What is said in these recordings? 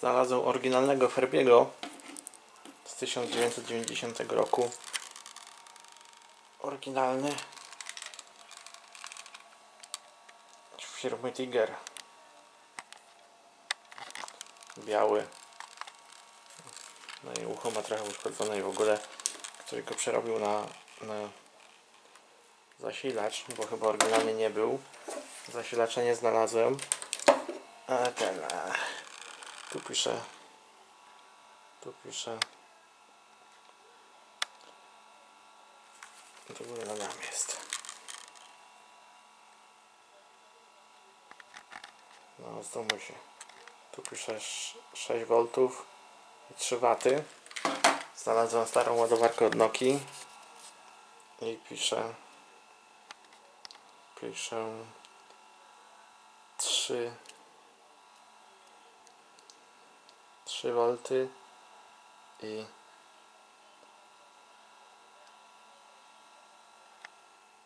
Znalazłem oryginalnego Ferbiego z 1990 roku. Oryginalny. Firmy Tiger. Biały. No i ucho ma trochę uszkodzone i w ogóle ktoś go przerobił na, na zasilacz, bo chyba oryginalnie nie był. Zasilacza nie znalazłem. Ale ten. Tu pisze. Tu pisze. Do góry nogami jest. No, zdumuj się. Tu pisze sz- 6 V i 3 W. Znalazłem starą ładowarkę od Nokii. I pisze. Piszę 3 3 V i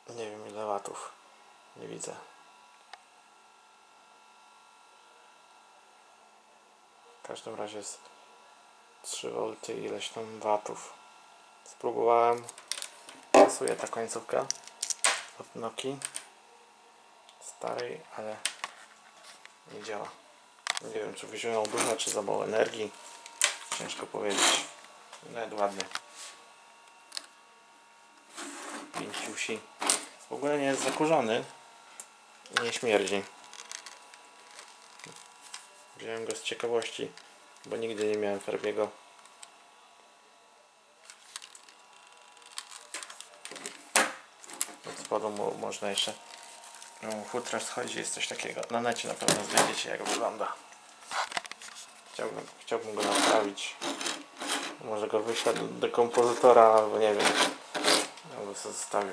nie wiem ile watów. Nie widzę. W każdym razie jest 3 V ileś tam watów. Spróbowałem. Pasuje ta końcówka od Noki starej, ale nie działa. Nie wiem, czy wyzionął dużo, czy za mało energii. Ciężko powiedzieć. Nawet ładny. Pięciusi. W ogóle nie jest zakurzony. Nie śmierdzi. Wziąłem go z ciekawości, bo nigdy nie miałem Ferbiego. Od spodu mu można jeszcze no, futra schodzi, jest coś takiego. Na necie na pewno znajdziecie jak wygląda. Chciałbym, chciałbym go naprawić. Może go wyślę do dekompozytora, albo nie wiem. Albo zostawię.